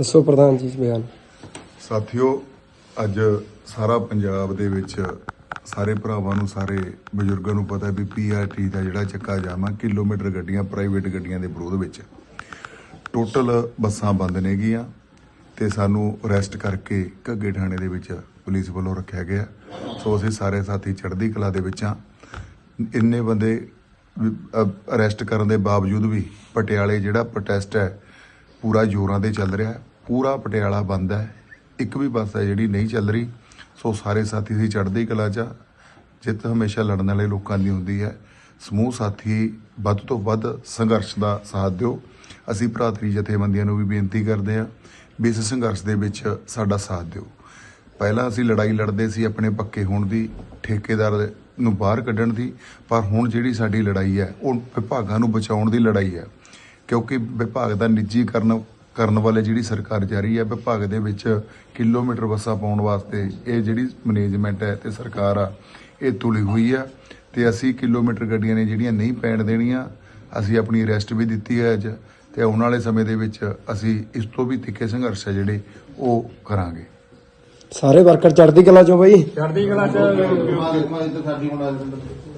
ਦੱਸੋ ਪ੍ਰਧਾਨ ਜੀ ਬਿਆਨ? ਸਾਥੀਓ, ਅੱਜ ਸਾਰਾ ਪੰਜਾਬ ਦੇ ਵਿੱਚ ਸਾਰੇ ਭਰਾਵਾਂ ਨੂੰ, ਸਾਰੇ ਬਜ਼ੁਰਗਾਂ ਨੂੰ ਪਤਾ ਵੀ ਪੀਆਰਟੀ ਦਾ ਜਿਹੜਾ ਚੱਕਾ ਜਾਮ ਆ, ਕਿਲੋਮੀਟਰ ਗੱਡੀਆਂ ਪ੍ਰਾਈਵੇਟ ਗੱਡੀਆਂ ਦੇ ਵਿਰੋਧ ਵਿੱਚ। ਟੋਟਲ ਬੱਸਾਂ ਬੰਦ ਨੇਗੀਆਂ ਤੇ ਸਾਨੂੰ ਅਰੈਸਟ ਕਰਕੇ ਘੱਗੇ ਥਾਣੇ ਦੇ ਵਿੱਚ ਪੁਲਿਸ ਵੱਲੋਂ ਰੱਖਿਆ ਗਿਆ। ਸੋ ਅਸੀਂ ਸਾਰੇ ਸਾਥੀ ਚੜ੍ਹਦੀ ਕਲਾ ਦੇ ਵਿੱਚ ਆ ਇੰਨੇ ਬੰਦੇ ਅਰੈਸਟ ਕਰਨ ਦੇ ਬਾਵਜੂਦ ਵੀ ਪਟਿਆਲੇ ਜਿਹੜਾ ਪ੍ਰੋਟੈਸਟ ਹੈ, ਪੂਰਾ ਜ਼ੋਰਾਂ ਤੇ ਚੱਲ ਰਿਹਾ ਹੈ। ਪੂਰਾ ਪਟਿਆਲਾ ਬੰਦ ਹੈ। ਇੱਕ ਵੀ ਬੱਸ ਹੈ ਜਿਹੜੀ ਨਹੀਂ ਚੱਲ ਰਹੀ। ਸੋ ਸਾਰੇ ਸਾਥੀ ਸੀ ਚੜ੍ਹਦੀ ਕਲਾ 'ਚ ਜਿੱਤ ਹਮੇਸ਼ਾ ਲੜਨ ਵਾਲੇ ਲੋਕਾਂ ਦੀ ਹੁੰਦੀ ਹੈ। ਸਮੂਹ ਸਾਥੀ, ਵੱਧ ਤੋਂ ਵੱਧ ਸੰਘਰਸ਼ ਦਾ ਸਾਥ ਦਿਓ। ਅਸੀਂ ਭਰਾਤਰੀ ਜਥੇਬੰਦੀਆਂ ਨੂੰ ਵੀ ਬੇਨਤੀ ਕਰਦੇ ਹਾਂ ਵੀ ਇਸ ਸੰਘਰਸ਼ ਦੇ ਵਿੱਚ ਸਾਡਾ ਸਾਥ ਦਿਓ। ਪਹਿਲਾਂ ਅਸੀਂ ਲੜਾਈ ਲੜਦੇ ਸੀ ਆਪਣੇ ਪੱਕੇ ਹੋਣ ਦੀ, ਠੇਕੇਦਾਰ ਨੂੰ ਬਾਹਰ ਕੱਢਣ ਦੀ, ਪਰ ਹੁਣ ਜਿਹੜੀ ਸਾਡੀ ਲੜਾਈ ਹੈ, ਉਹ ਵਿਭਾਗਾਂ ਨੂੰ ਬਚਾਉਣ ਦੀ ਲੜਾਈ ਹੈ। ਕਿਉਂਕਿ ਵਿਭਾਗ ਦਾ ਨਿੱਜੀਕਰਨ ਕਰਨ ਵਾਲੇ ਜਿਹੜੀ ਸਰਕਾਰ ਜਾਰੀ ਹੈ ਵਿਭਾਗ ਦੇ ਵਿੱਚ ਕਿਲੋਮੀਟਰ ਬੱਸਾਂ ਪਾਉਣ ਵਾਸਤੇ ਇਹ ਜਿਹੜੀ ਮੈਨੇਜਮੈਂਟ ਹੈ ਤੇ ਸਰਕਾਰ ਆ ਇਹ ਤੁਲੀ ਹੋਈ ਆ ਤੇ ਅਸੀਂ ਕਿਲੋਮੀਟਰ ਗੱਡੀਆਂ ਨੇ ਜਿਹੜੀਆਂ ਨਹੀਂ ਪੈਣ ਦੇਣੀਆਂ ਅਸੀਂ ਆਪਣੀ ਅਰੈਸਟ ਵੀ ਦਿੱਤੀ ਹੈ ਅੱਜ ਤੇ ਆਉਣ ਵਾਲੇ ਸਮੇਂ ਦੇ ਵਿੱਚ ਅਸੀਂ ਇਸ ਤੋਂ ਵੀ ਤਿੱਖੇ ਸੰਘਰਸ਼ ਹੈ ਜਿਹੜੇ ਉਹ ਕਰਾਂਗੇ। ਸਾਰੇ ਵਰਕਰ ਚੜ੍ਹਦੀ ਕਲਾ ਚੋਂ ਬਈ। ਚੜ੍ਹਦੀ ਕਲਾ ਚ।